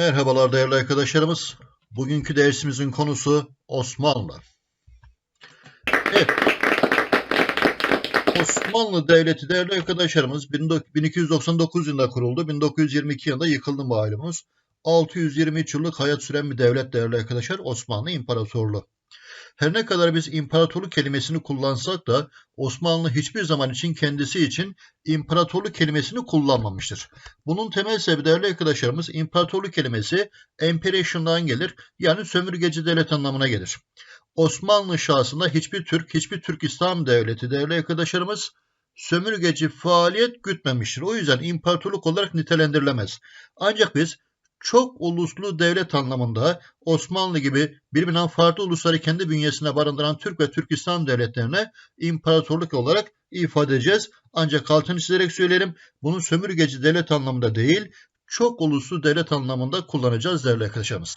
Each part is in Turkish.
Merhabalar değerli arkadaşlarımız. Bugünkü dersimizin konusu Osmanlı. Evet. Osmanlı Devleti değerli arkadaşlarımız 1299 yılında kuruldu. 1922 yılında yıkıldı malumunuz. 623 yıllık hayat süren bir devlet değerli arkadaşlar Osmanlı İmparatorluğu. Her ne kadar biz imparatorluk kelimesini kullansak da Osmanlı hiçbir zaman için kendisi için imparatorluk kelimesini kullanmamıştır. Bunun temel sebebi değerli arkadaşlarımız imparatorluk kelimesi imperation'dan gelir yani sömürgeci devlet anlamına gelir. Osmanlı şahsında hiçbir Türk, hiçbir Türk İslam devleti değerli arkadaşlarımız sömürgeci faaliyet gütmemiştir. O yüzden imparatorluk olarak nitelendirilemez. Ancak biz çok uluslu devlet anlamında Osmanlı gibi birbirinden farklı ulusları kendi bünyesinde barındıran Türk ve Türk İslam devletlerine imparatorluk olarak ifade edeceğiz. Ancak altını çizerek söyleyelim bunun sömürgeci devlet anlamında değil çok uluslu devlet anlamında kullanacağız değerli arkadaşlarımız.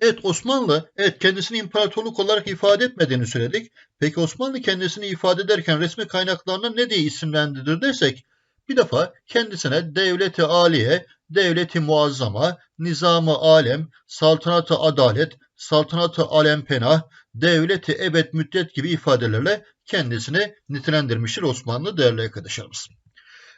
Evet Osmanlı evet kendisini imparatorluk olarak ifade etmediğini söyledik. Peki Osmanlı kendisini ifade ederken resmi kaynaklarına ne diye isimlendirir dersek bir defa kendisine devleti aliye, devleti muazzama, nizamı alem, saltanatı adalet, saltanatı alempenah, devleti ebed müddet gibi ifadelerle kendisini nitelendirmiştir Osmanlı değerli arkadaşlarımız.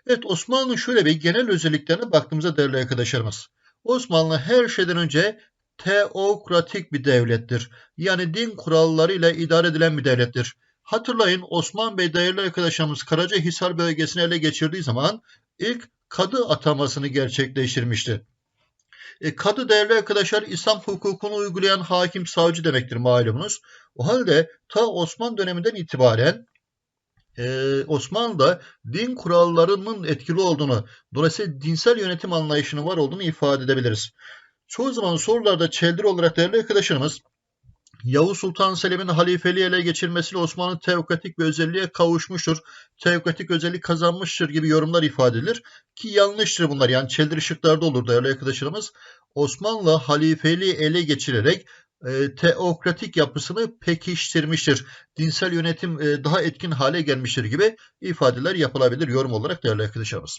Evet Osmanlı'nın şöyle bir genel özelliklerine baktığımızda değerli arkadaşlarımız. Osmanlı her şeyden önce teokratik bir devlettir. Yani din kurallarıyla idare edilen bir devlettir. Hatırlayın Osman Bey değerli arkadaşlarımız Karacahisar bölgesini ele geçirdiği zaman ilk kadı atamasını gerçekleştirmişti. E, kadı değerli arkadaşlar İslam hukukunu uygulayan hakim savcı demektir malumunuz. O halde ta Osman döneminden itibaren e, Osmanlı'da din kurallarının etkili olduğunu, dolayısıyla dinsel yönetim anlayışının var olduğunu ifade edebiliriz. Çoğu zaman sorularda çeldir olarak değerli arkadaşlarımız Yavuz Sultan Selim'in halifeliği ele geçirmesiyle Osmanlı teokratik bir özelliğe kavuşmuştur. Teokratik özellik kazanmıştır gibi yorumlar ifade edilir. Ki yanlıştır bunlar. Yani çeldir ışıklarda olur değerli arkadaşlarımız. Osmanlı halifeliği ele geçirerek e, teokratik yapısını pekiştirmiştir. Dinsel yönetim e, daha etkin hale gelmiştir gibi ifadeler yapılabilir yorum olarak değerli arkadaşlarımız.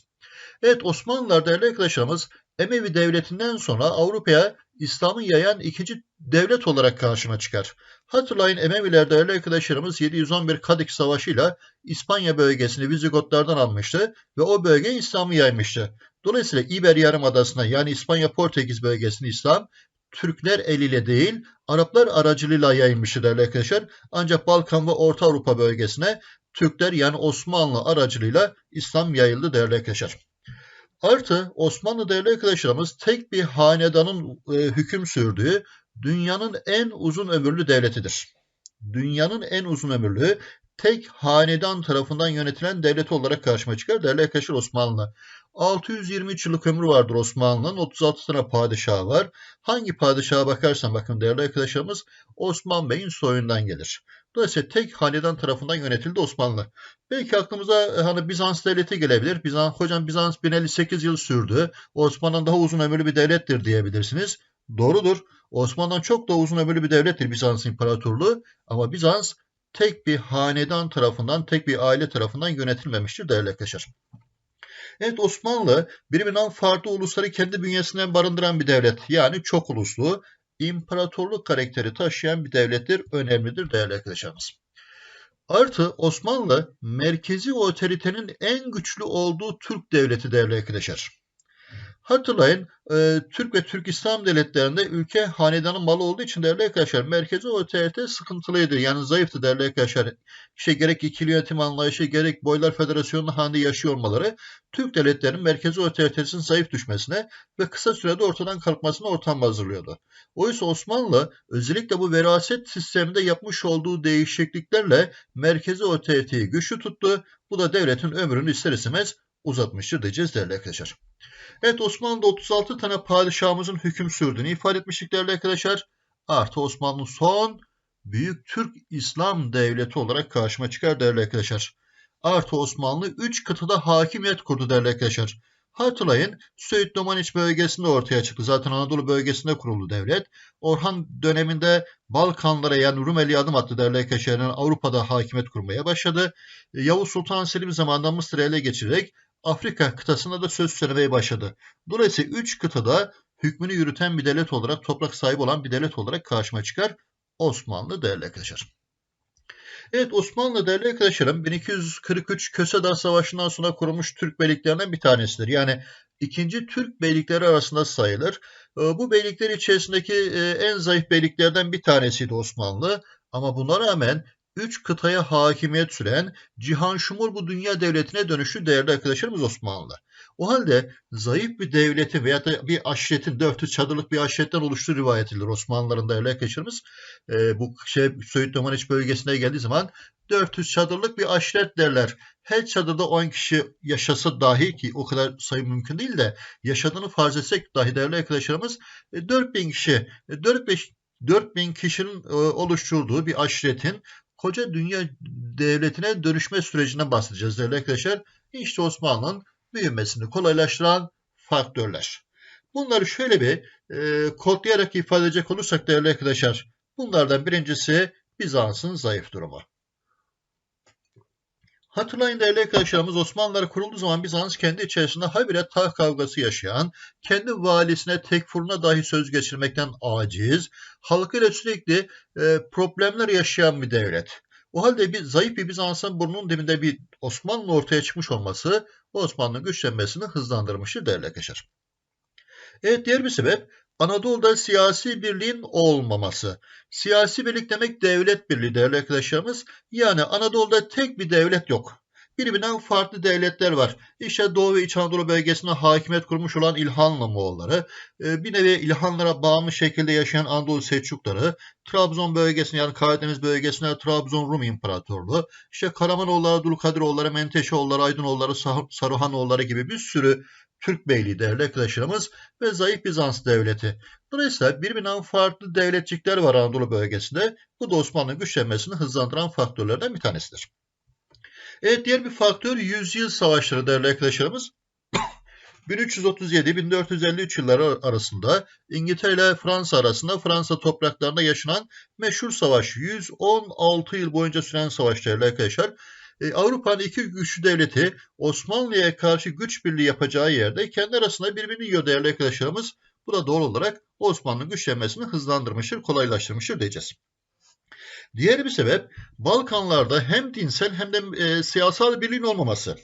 Evet Osmanlılar değerli arkadaşlarımız Emevi devletinden sonra Avrupa'ya İslam'ı yayan ikinci devlet olarak karşıma çıkar. Hatırlayın Emeviler değerli arkadaşlarımız 711 Kadık Savaşı ile İspanya bölgesini Vizigotlardan almıştı ve o bölge İslam'ı yaymıştı. Dolayısıyla İber Yarımadası'na yani İspanya Portekiz bölgesini İslam Türkler eliyle değil Araplar aracılığıyla yayılmıştı değerli arkadaşlar. Ancak Balkan ve Orta Avrupa bölgesine Türkler yani Osmanlı aracılığıyla İslam yayıldı değerli arkadaşlar. Artı Osmanlı değerli arkadaşlarımız tek bir hanedanın e, hüküm sürdüğü dünyanın en uzun ömürlü devletidir. Dünyanın en uzun ömürlü tek hanedan tarafından yönetilen devlet olarak karşıma çıkar. Değerli arkadaşlar Osmanlı. 623 yıllık ömrü vardır Osmanlı'nın. 36 tane padişahı var. Hangi padişaha bakarsan bakın değerli arkadaşlarımız Osman Bey'in soyundan gelir. Dolayısıyla tek hanedan tarafından yönetildi Osmanlı. Belki aklımıza e, hani Bizans devleti gelebilir. Bizans, hocam Bizans 1058 yıl sürdü. Osmanlı'dan daha uzun ömürlü bir devlettir diyebilirsiniz. Doğrudur. Osmanlı'dan çok daha uzun ömürlü bir devlettir Bizans İmparatorluğu. Ama Bizans tek bir hanedan tarafından, tek bir aile tarafından yönetilmemiştir değerli arkadaşlar. Evet Osmanlı birbirinden farklı ulusları kendi bünyesinden barındıran bir devlet. Yani çok uluslu, imparatorluk karakteri taşıyan bir devlettir. Önemlidir değerli arkadaşlarımız. Artı Osmanlı merkezi otoritenin en güçlü olduğu Türk devleti değerli arkadaşlar. Hatırlayın e, Türk ve Türk İslam devletlerinde ülke hanedanın malı olduğu için değerli arkadaşlar merkezi otorite sıkıntılıydı. Yani zayıftı değerli arkadaşlar. İşte gerek ikili yönetim anlayışı gerek Boylar Federasyonu halinde yaşıyor olmaları Türk devletlerinin merkezi otoritesinin zayıf düşmesine ve kısa sürede ortadan kalkmasına ortam hazırlıyordu. Oysa Osmanlı özellikle bu veraset sisteminde yapmış olduğu değişikliklerle merkezi otoriteyi güçlü tuttu. Bu da devletin ömrünü ister istemez uzatmıştır diyeceğiz değerli arkadaşlar. Evet Osmanlı'da 36 tane padişahımızın hüküm sürdüğünü ifade etmiştik değerli arkadaşlar. Artı Osmanlı son büyük Türk İslam devleti olarak karşıma çıkar değerli arkadaşlar. Artı Osmanlı 3 kıtada hakimiyet kurdu değerli arkadaşlar. Hatırlayın Söğüt Domaniç bölgesinde ortaya çıktı. Zaten Anadolu bölgesinde kuruldu devlet. Orhan döneminde Balkanlara yani Rumeli'ye adım attı değerli arkadaşlar. Yani Avrupa'da hakimiyet kurmaya başladı. Yavuz Sultan Selim zamanında Mısır'ı ele geçirerek Afrika kıtasında da söz söylemeye başladı. Dolayısıyla üç kıtada hükmünü yürüten bir devlet olarak, toprak sahibi olan bir devlet olarak karşıma çıkar Osmanlı değerli arkadaşlar. Evet Osmanlı değerli arkadaşlarım 1243 Köse Dağ Savaşı'ndan sonra kurulmuş Türk beyliklerinden bir tanesidir. Yani ikinci Türk beylikleri arasında sayılır. Ee, bu beylikler içerisindeki e, en zayıf beyliklerden bir tanesiydi Osmanlı. Ama buna rağmen üç kıtaya hakimiyet süren Cihan Şumur bu dünya devletine dönüşü değerli arkadaşlarımız Osmanlı. O halde zayıf bir devletin veya da bir aşiretin 400 çadırlık bir aşiretten oluştuğu rivayet edilir Osmanlıların değerli arkadaşlarımız. E, bu şey Söğüt Domaniç bölgesine geldiği zaman 400 çadırlık bir aşiret derler. Her çadırda 10 kişi yaşasa dahi ki o kadar sayı mümkün değil de yaşadığını farz etsek dahi değerli arkadaşlarımız 4000 kişi 4000 4000 kişinin e, oluşturduğu bir aşiretin koca dünya devletine dönüşme sürecinden bahsedeceğiz değerli arkadaşlar. İşte Osmanlı'nın büyümesini kolaylaştıran faktörler. Bunları şöyle bir e, kodlayarak ifade edecek olursak değerli arkadaşlar. Bunlardan birincisi Bizans'ın zayıf durumu. Hatırlayın değerli arkadaşlarımız Osmanlılar kurulduğu zaman Bizans kendi içerisinde habire taht kavgası yaşayan, kendi valisine tekfuruna dahi söz geçirmekten aciz, halkıyla sürekli e, problemler yaşayan bir devlet. O halde bir zayıf bir Bizans'ın burnunun dibinde bir Osmanlı ortaya çıkmış olması Osmanlı'nın güçlenmesini hızlandırmıştır değerli arkadaşlar. Evet diğer bir sebep Anadolu'da siyasi birliğin olmaması. Siyasi birlik demek devlet birliği değerli arkadaşlarımız. Yani Anadolu'da tek bir devlet yok birbirinden farklı devletler var. İşte Doğu ve İç Anadolu bölgesine hakimiyet kurmuş olan İlhanlı Moğolları, e, bir nevi İlhanlara bağımlı şekilde yaşayan Anadolu Selçukları, Trabzon bölgesine yani Karadeniz bölgesine Trabzon Rum İmparatorluğu, işte Karamanoğulları, Dulkadiroğulları, Menteşeoğulları, Aydınoğulları, Saruhanoğulları gibi bir sürü Türk Beyliği değerli arkadaşlarımız ve zayıf Bizans devleti. Dolayısıyla birbirinden farklı devletçikler var Anadolu bölgesinde. Bu da Osmanlı güçlenmesini hızlandıran faktörlerden bir tanesidir. Evet diğer bir faktör yüzyıl savaşları değerli arkadaşlarımız. 1337-1453 yılları arasında İngiltere ile Fransa arasında Fransa topraklarında yaşanan meşhur savaş 116 yıl boyunca süren savaş değerli arkadaşlar. Ee, Avrupa'nın iki güçlü devleti Osmanlı'ya karşı güç birliği yapacağı yerde kendi arasında birbirini yiyor değerli arkadaşlarımız. Bu da doğal olarak Osmanlı güçlenmesini hızlandırmıştır, kolaylaştırmıştır diyeceğiz. Diğer bir sebep Balkanlarda hem dinsel hem de e, siyasal birliğin olmaması.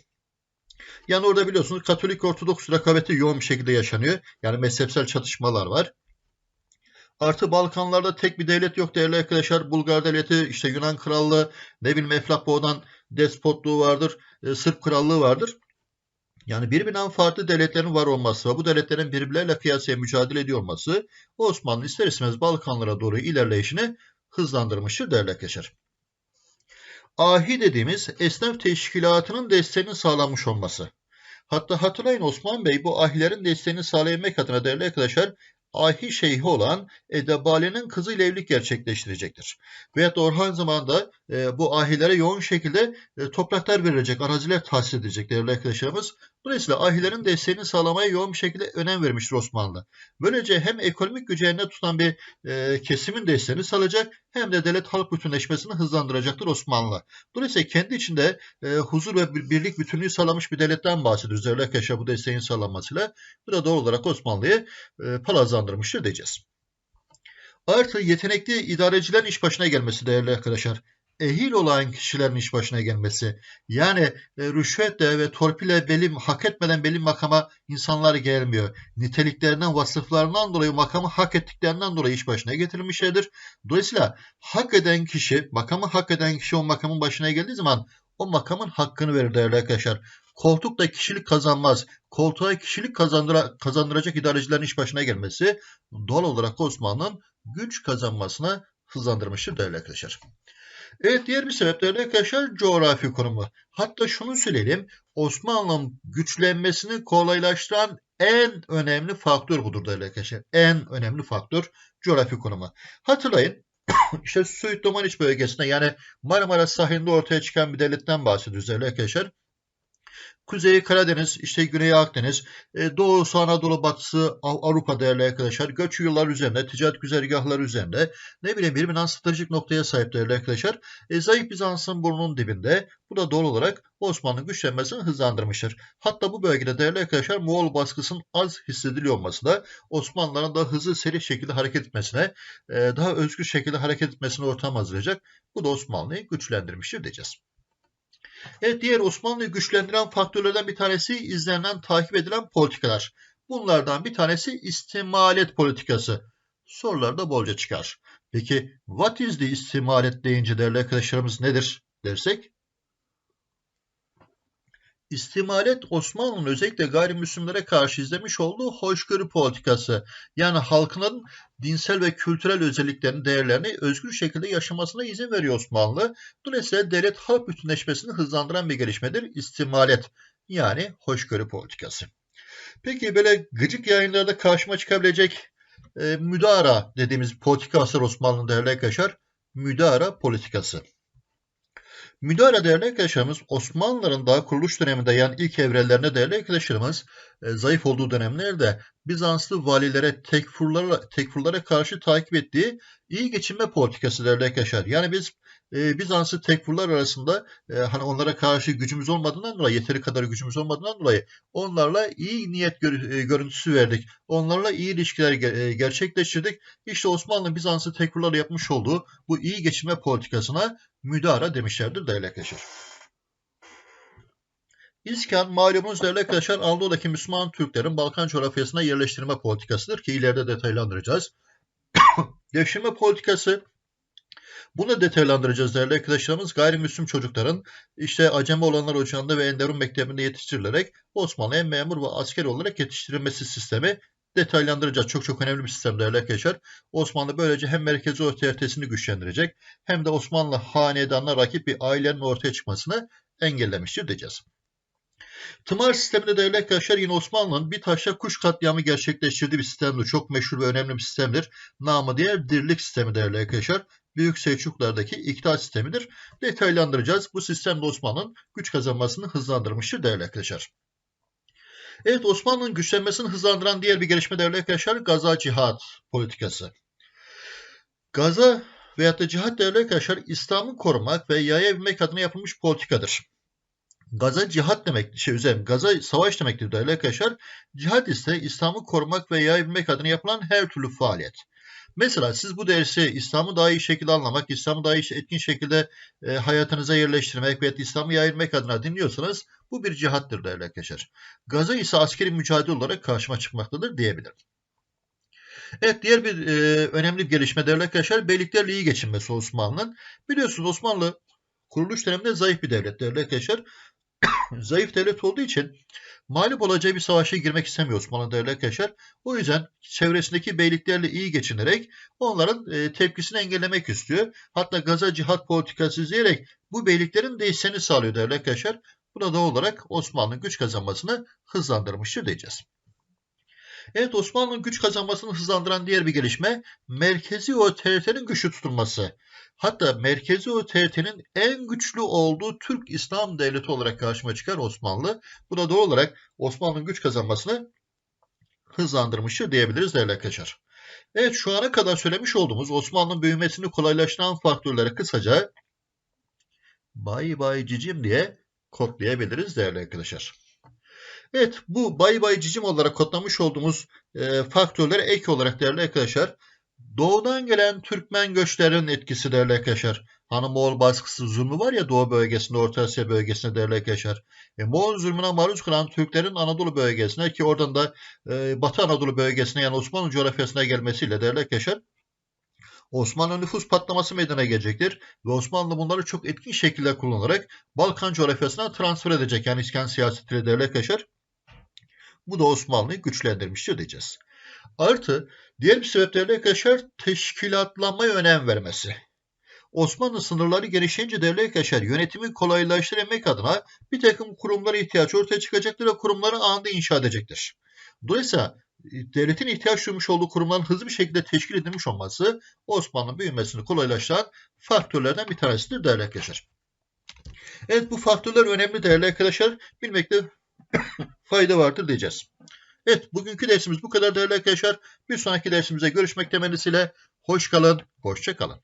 Yani orada biliyorsunuz Katolik Ortodoks rekabeti yoğun bir şekilde yaşanıyor. Yani mezhepsel çatışmalar var. Artı Balkanlarda tek bir devlet yok değerli arkadaşlar. Bulgar devleti, işte Yunan krallığı, ne bileyim Eflapo'dan despotluğu vardır, e, Sırp krallığı vardır. Yani birbirinden farklı devletlerin var olması ve bu devletlerin birbirleriyle kıyasaya mücadele ediyor olması Osmanlı ister istemez Balkanlara doğru ilerleyişini hızlandırmıştır arkadaşlar. Ahi dediğimiz esnaf teşkilatının desteğini sağlamış olması. Hatta hatırlayın Osman Bey bu ahilerin desteğini sağlayabilmek adına değerli arkadaşlar ahi şeyhi olan Edebali'nin kızıyla evlilik gerçekleştirecektir. Veyahut Orhan zamanında e, bu ahilere yoğun şekilde e, topraklar verilecek, araziler tahsis edilecek değerli arkadaşlarımız. Dolayısıyla ahilerin desteğini sağlamaya yoğun bir şekilde önem vermiştir Osmanlı. Böylece hem ekonomik gücü tutan bir e, kesimin desteğini sağlayacak hem de devlet halk bütünleşmesini hızlandıracaktır Osmanlı. Dolayısıyla kendi içinde e, huzur ve birlik bütünlüğü sağlamış bir devletten bahsediyoruz. Değerli arkadaşlar bu desteğin sağlanmasıyla. Bu da doğal olarak Osmanlı'yı e, palazlandırmıştır diyeceğiz. Artı yetenekli idarecilerin iş başına gelmesi değerli arkadaşlar ehil olan kişilerin iş başına gelmesi. Yani e, rüşvetle ve torpille belli, hak etmeden belli makama insanlar gelmiyor. Niteliklerinden, vasıflarından dolayı makamı hak ettiklerinden dolayı iş başına getirilmişlerdir. Dolayısıyla hak eden kişi, makamı hak eden kişi o makamın başına geldiği zaman o makamın hakkını verir değerli arkadaşlar. Koltuk da kişilik kazanmaz. Koltuğa kişilik kazandıra, kazandıracak idarecilerin iş başına gelmesi doğal olarak Osmanlı'nın güç kazanmasına hızlandırmıştır değerli arkadaşlar. Evet diğer bir sebep de arkadaşlar coğrafi konumu. Hatta şunu söyleyelim. Osmanlı'nın güçlenmesini kolaylaştıran en önemli faktör budur değerli arkadaşlar. En önemli faktör coğrafi konumu. Hatırlayın işte Söğüt Domaniç bölgesinde yani Marmara sahilinde ortaya çıkan bir devletten bahsediyoruz değerli arkadaşlar. Kuzeyi Karadeniz, işte Güney Akdeniz, e, Doğusu Anadolu, Batısı Avrupa değerli arkadaşlar. Göç yolları üzerinde, ticaret güzergahları üzerinde ne bileyim birbirinden stratejik noktaya sahip değerli arkadaşlar. E, zayıf Bizans'ın burnunun dibinde. Bu da doğal olarak Osmanlı güçlenmesini hızlandırmıştır. Hatta bu bölgede değerli arkadaşlar Moğol baskısının az hissediliyor olması da Osmanlıların daha hızlı seri şekilde hareket etmesine, e, daha özgür şekilde hareket etmesine ortam hazırlayacak. Bu da Osmanlı'yı güçlendirmiştir diyeceğiz. Evet diğer Osmanlı'yı güçlendiren faktörlerden bir tanesi izlenen, takip edilen politikalar. Bunlardan bir tanesi istimalet politikası. Sorularda bolca çıkar. Peki what is the istimalet deyince değerli arkadaşlarımız nedir dersek? İstimalet Osmanlı'nın özellikle gayrimüslimlere karşı izlemiş olduğu hoşgörü politikası. Yani halkının dinsel ve kültürel özelliklerini, değerlerini özgür şekilde yaşamasına izin veriyor Osmanlı. Dolayısıyla devlet halk bütünleşmesini hızlandıran bir gelişmedir istimalet. Yani hoşgörü politikası. Peki böyle gıcık yayınlarda karşıma çıkabilecek e, müdara dediğimiz politika asır Osmanlı'nın değerli arkadaşlar. Müdara politikası. Müdahale değerli arkadaşlarımız Osmanlıların daha kuruluş döneminde yani ilk evrelerine değerli arkadaşlarımız e, zayıf olduğu dönemlerde Bizanslı valilere tekfurlara, tekfurlara karşı takip ettiği iyi geçinme politikası değerli arkadaşlar. Yani biz e, Bizanslı tekfurlar arasında e, hani onlara karşı gücümüz olmadığından dolayı yeteri kadar gücümüz olmadığından dolayı onlarla iyi niyet e, görüntüsü verdik. Onlarla iyi ilişkiler e, gerçekleştirdik. İşte Osmanlı Bizanslı tekfurlarla yapmış olduğu bu iyi geçinme politikasına müdara demişlerdir arkadaşlar. İskan malumunuz arkadaşlar Anadolu'daki Müslüman Türklerin Balkan coğrafyasına yerleştirme politikasıdır ki ileride detaylandıracağız. Devşirme politikası bunu detaylandıracağız değerli arkadaşlarımız. Gayrimüslim çocukların işte Acemi olanlar ocağında ve Enderun Mektebi'nde yetiştirilerek Osmanlı'ya memur ve asker olarak yetiştirilmesi sistemi detaylandıracağız. Çok çok önemli bir sistem değerli arkadaşlar. Osmanlı böylece hem merkezi otoritesini güçlendirecek hem de Osmanlı hanedanına rakip bir ailenin ortaya çıkmasını engellemiştir diyeceğiz. Tımar sisteminde değerli arkadaşlar yine Osmanlı'nın bir taşla kuş katliamı gerçekleştirdiği bir sistemdir. Çok meşhur ve önemli bir sistemdir. Namı diğer dirlik sistemi değerli arkadaşlar. Büyük Selçuklulardaki iktidar sistemidir. Detaylandıracağız. Bu sistemde Osmanlı'nın güç kazanmasını hızlandırmıştır değerli arkadaşlar. Evet Osmanlı'nın güçlenmesini hızlandıran diğer bir gelişme değerli arkadaşlar Gaza cihat politikası. Gaza veyahut da cihat değerli arkadaşlar İslam'ı korumak ve yayabilmek adına yapılmış politikadır. Gaza cihat demek, şey üzerine gaza savaş demektir değerli arkadaşlar. Cihat ise İslam'ı korumak ve yayabilmek adına yapılan her türlü faaliyet. Mesela siz bu dersi İslam'ı daha iyi şekilde anlamak, İslam'ı daha iyi etkin şekilde e, hayatınıza yerleştirmek ve İslam'ı yayılmak adına dinliyorsanız bu bir cihattır değerli arkadaşlar. Gaza ise askeri mücadele olarak karşıma çıkmaktadır diyebilirim. Evet diğer bir e, önemli bir gelişme değerli arkadaşlar beyliklerle iyi geçinmesi Osmanlı'nın. Biliyorsunuz Osmanlı kuruluş döneminde zayıf bir devlet değerli arkadaşlar. zayıf devlet olduğu için mağlup olacağı bir savaşa girmek istemiyor Osmanlı değerli arkadaşlar. O yüzden çevresindeki beyliklerle iyi geçinerek onların e, tepkisini engellemek istiyor. Hatta Gaza cihat politikası izleyerek bu beyliklerin değişseni sağlıyor değerli arkadaşlar. Buna doğal olarak Osmanlı'nın güç kazanmasını hızlandırmıştır diyeceğiz. Evet Osmanlı'nın güç kazanmasını hızlandıran diğer bir gelişme merkezi otoritenin güçlü tutulması. Hatta merkezi otoritenin en güçlü olduğu Türk İslam devleti olarak karşıma çıkar Osmanlı. Bu da doğal olarak Osmanlı'nın güç kazanmasını hızlandırmıştır diyebiliriz değerli arkadaşlar. Evet şu ana kadar söylemiş olduğumuz Osmanlı'nın büyümesini kolaylaştıran faktörleri kısaca bay bay cicim diye kodlayabiliriz değerli arkadaşlar. Evet bu bay bay cicim olarak kodlamış olduğumuz e, faktörlere ek olarak değerli arkadaşlar doğudan gelen Türkmen göçlerinin etkisi değerli arkadaşlar. Hani Moğol baskısı zulmü var ya Doğu bölgesinde, Orta Asya bölgesinde değerli arkadaşlar. E, Moğol zulmüne maruz kalan Türklerin Anadolu bölgesine ki oradan da e, Batı Anadolu bölgesine yani Osmanlı coğrafyasına gelmesiyle değerli arkadaşlar Osmanlı nüfus patlaması meydana gelecektir ve Osmanlı bunları çok etkin şekilde kullanarak Balkan coğrafyasına transfer edecek. Yani İskan siyasetiyle değerli arkadaşlar. Bu da Osmanlı'yı güçlendirmiştir diyeceğiz. Artı diğer bir sebep değerli arkadaşlar teşkilatlanmaya önem vermesi. Osmanlı sınırları genişleyince değerli arkadaşlar yönetimi kolaylaştırabilmek adına bir takım kurumlara ihtiyaç ortaya çıkacaktır ve kurumları anında inşa edecektir. Dolayısıyla e, devletin ihtiyaç duymuş olduğu kurumların hızlı bir şekilde teşkil edilmiş olması Osmanlı büyümesini kolaylaştıran faktörlerden bir tanesidir değerli arkadaşlar. Evet bu faktörler önemli değerli arkadaşlar. Bilmekte fayda vardır diyeceğiz. Evet bugünkü dersimiz bu kadar değerli arkadaşlar. Bir sonraki dersimize görüşmek temennisiyle. Hoş kalın, hoşça kalın.